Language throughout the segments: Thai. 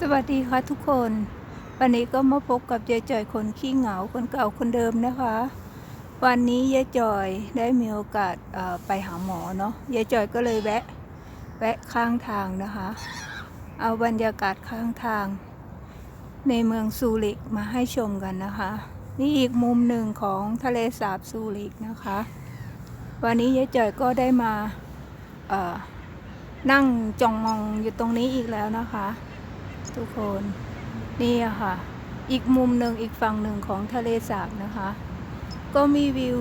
สวัสดีค่ะทุกคน วันนี้ก็มาพบกับยายจอยคนขี้เหงาคนเก่าคนเดิมนะคะ วันนี้ยายจอยได้มีโอกาสไปหาหมอเนาะยายจอยก็เลยแวะแวะข้างทางนะคะ เอาบรรยากาศข้างทาง ในเมืองซูริกมาให้ชมกันนะคะ นี่อีกมุมหนึ่งของทะเลสาบซูริกนะคะ วันนี้ยายจอยก็ได้มานั่งจ้องมองอยู่ตรงนี้อีกแล้วนะคะ ทุกคน นี่อะค่ะ อีกมุมหนึ่งอีกฝั่งหนึ่งของทะเลสาบนะคะ ก็มีวิว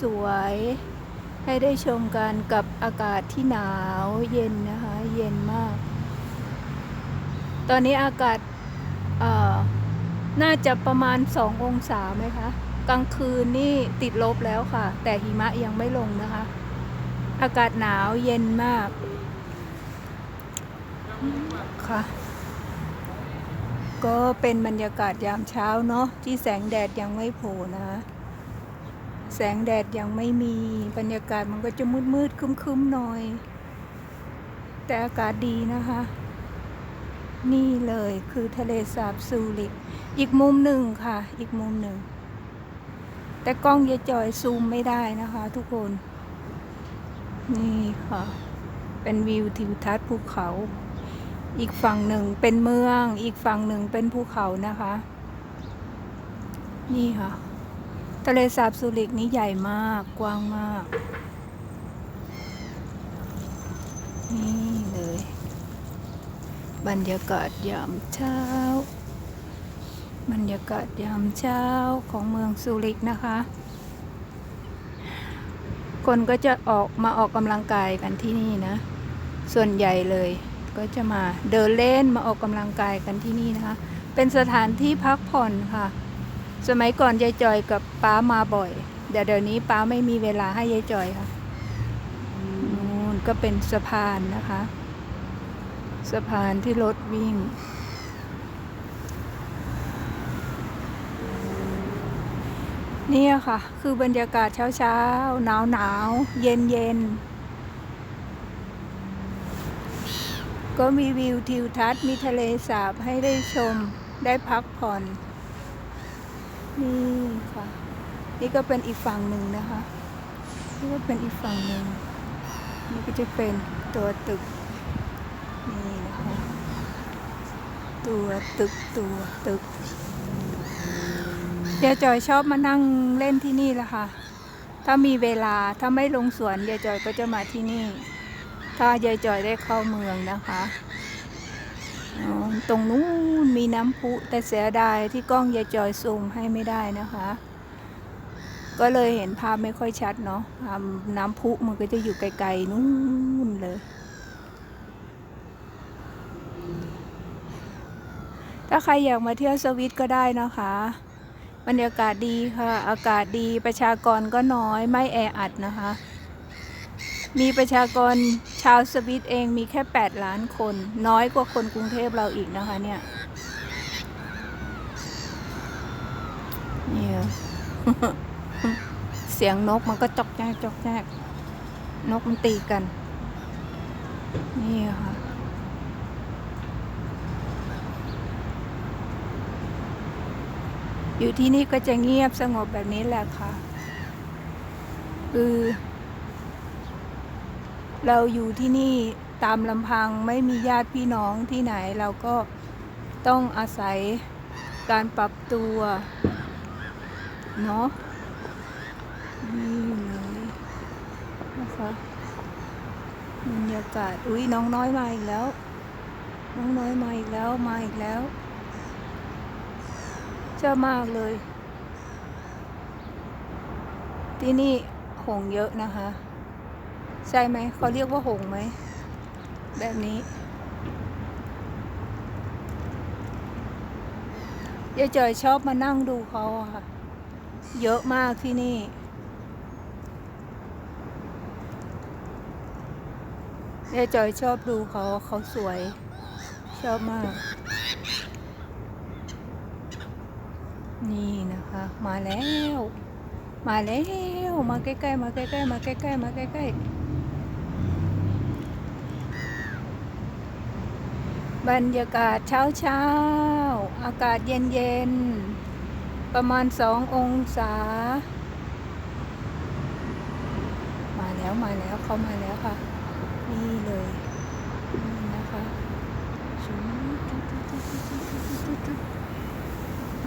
สวยๆ ให้ได้ชมกันกับอากาศที่หนาวเย็นนะคะ เย็นมาก ตอนนี้อากาศน่าจะประมาณ 2 องศาไหมคะ กลางคืนนี่ติดลบแล้วค่ะ แต่หิมะยังไม่ลงนะคะ อากาศหนาวเย็นมากค่ะ ก็เป็นบรรยากาศยามเช้าเนาะที่แสงแดดยังไม่โผล่นะ แสงแดดยังไม่มีบรรยากาศมันก็จะมืดมืดๆครึ้มหน่อย แต่อากาศดีนะคะ นี่เลยคือทะเลสาบซูริก อีกมุมหนึ่งค่ะ อีกมุมหนึ่ง แต่กล้องยายจอยซูมไม่ได้นะคะทุกคน นี่ค่ะ เป็นวิวทิวทัศน์ภูเขา อีกฝั่งหนึ่งเป็นเมือง อีกฝั่งหนึ่งเป็นภูเขานะคะ นี่ค่ะ ทะเลสาบสุริกนี้ใหญ่มาก กว้างมาก นี่เลย บรรยากาศยามเช้า บรรยากาศยามเช้าของเมืองสุริกนะคะ คนก็จะออกมาออกกำลังกายกันที่นี่นะ ส่วนใหญ่เลย ก็จะมาเดินเล่นมาออกกำลังกายกันที่นี่นะคะ เป็นสถานที่พักผ่อนค่ะ สมัยก่อนยายจอยกับป้ามาบ่อยเดี๋ยวเดี๋ยวนี้ป้าไม่มีเวลาให้ยายจอยค่ะนู่นก็เป็นสะพานนะคะ สะพานที่รถวิ่งนี่ค่ะ คือบรรยากาศเช้าเช้าหนาวๆ เย็นๆ ก็มีวิวทิวทัศน์มีทะเลสาบให้ได้ชมได้พักผ่อน นี่ค่ะ นี่ก็เป็นอีกฝั่งหนึ่งนะคะ นี่ก็เป็นอีกฝั่งหนึ่ง นี่ก็จะเป็นตัวตึก นี่นะคะ ตัวตึกตัวตึกยายจอยชอบมานั่งเล่นที่นี่แหละค่ะ ถ้ามีเวลาถ้าไม่ลงสวนยายจอยก็จะมาที่นี่ ถ้ายายจอยได้เข้าเมืองนะคะตรงนู้นมีน้ำพุแต่เสียดายที่กล้องยายจอยซูมให้ไม่ได้นะคะ ก็เลยเห็นภาพไม่ค่อยชัดเนาะภาพน้ำพุมันก็จะอยู่ไกลๆนู้นเลย ถ้าใครอยากมาเที่ยวสวิตก็ได้นะคะบรรยากาศดีค่ะ อากาศดีประชากรก็น้อยไม่แออัดนะคะ มีประชากรชาวสวิตเองมีแค่ 8 ล้านคน น้อยกว่าคนกรุงเทพเราอีกนะคะเนี่ยเนี่ยเสียงนกมันก็จอกแจ๊กจอกแจ๊กนกมันตีกัน นี่ค่ะอยู่ที่นี่ก็จะเงียบสงบแบบนี้แหละค่ะ คือ เราอยู่ที่นี่ตามลำพังไม่มีญาติพี่น้องที่ไหนเราก็ต้องอาศัยการปรับตัวเนาะนี่เลยนะคะบรรยากาศอุ้ยน้องน้อยมาอีกแล้ว น้องน้อยมาอีกแล้วมาอีกแล้วเจ้ามากเลย ที่นี่หงเยอะนะคะ ใช่ไหมเขาเรียกว่าหงไหม แบบนี้ยายจอยชอบมานั่งดูเขาค่ะ เยอะมากที่นี่ ยายจอยชอบดูเขาเขาสวย ชอบมาก นี่นะคะ มาแล้ว มาแล้ว มาใกล้ๆ มาใกล้ๆ มาใกล้ๆ มาใกล้ๆ บรรยากาศเช้าเช้าอากาศเย็นเย็นประมาณสององศา มาแล้วมาแล้วเขามาแล้วค่ะ นี่เลยนี่นะคะชุด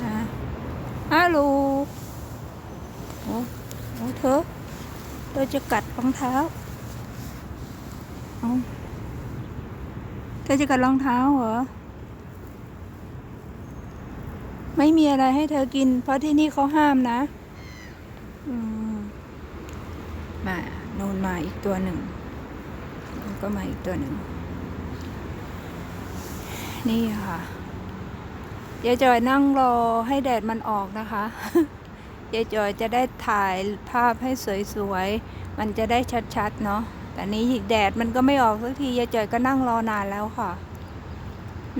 อะฮัลโหลโอ้โอ้เธอเธอจะกัดรองเท้าเอา เธอจะกัดรองเท้าเหรอ ไม่มีอะไรให้เธอกิน เพราะที่นี่เขาห้ามนะ อืมมาโนนมาอีกตัวหนึ่งก็มาอีกตัวหนึ่ง นี่ค่ะยายจอยนั่งรอให้แดดมันออกนะคะยายจอยจะได้ถ่ายภาพให้สวยๆ มันจะได้ชัดๆ เนาะ แต่นี้แดดมันก็ไม่ออกสักทียายจอยก็นั่งรอนานแล้วค่ะ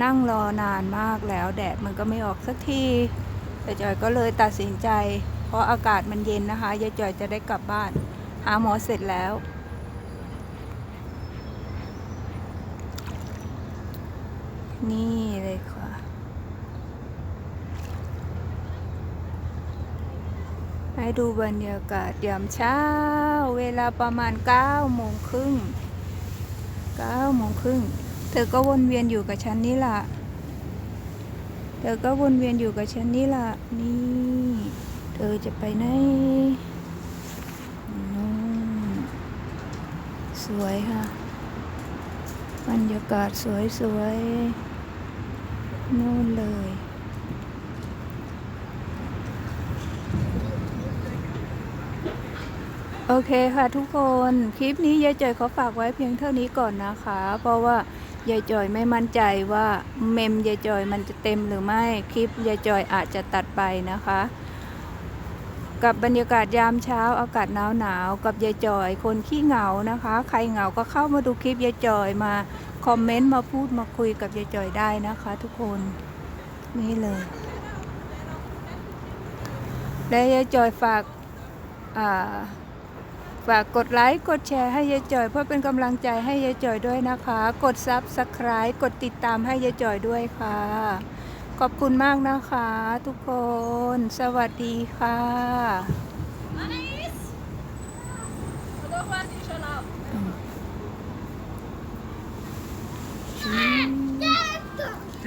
นั่งรอนานมากแล้ว แดดมันก็ไม่ออกสักทียายจอยก็เลยตัดสินใจ เพราะอากาศมันเย็นนะคะยายจอยจะได้กลับบ้าน หาหมอเสร็จแล้ว นี่เลยค่ะให้ดูบรรยากาศยามเช้า เวลาประมาณ9โมงครึ่ง9โมงครึ่งเธอก็วนเวียนอยู่กับฉันนี่ล่ะ เธอก็วนเวียนอยู่กับฉันนี่ล่ะ นี่ เธอจะไปไหนนู่นสวยค่ะ บรรยากาศสวยๆนู่นเลย โอเคค่ะทุกคนคลิปนี้ยายจอยเขาฝากไว้เพียงเท่านี้ก่อนนะคะ เพราะว่ายายจอยไม่มั่นใจว่าเมมยายจอยมันจะเต็มหรือไม่คลิปยายจอยอาจจะตัดไปนะคะ กับบรรยากาศยามเช้าอากาศหนาวหนาวกับยายจอย คนขี้เหงานะคะ ใครเหงาก็เข้ามาดูคลิปยายจอยมาคอมเมนต์มาพูดมาคุยกับยายจอยได้นะคะ ทุกคนนี่เลย และยายจอยฝากอ่า ฝากกดไลค์ กดแชร์ให้ยายจอย เพื่อเป็นกำลังใจให้ยายจอยด้วยนะคะ กดซับสไคร b ์กดติดตามให้ยายจอยด้วยค่ะ ขอบคุณมากนะคะทุกคน สวัสดีค่ะ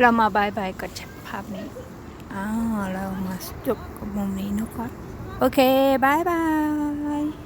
เรามาบายบายกับภาพนี้ อ้าว เรามาจบกับมุมนี้นะคะ โอเคบายบาย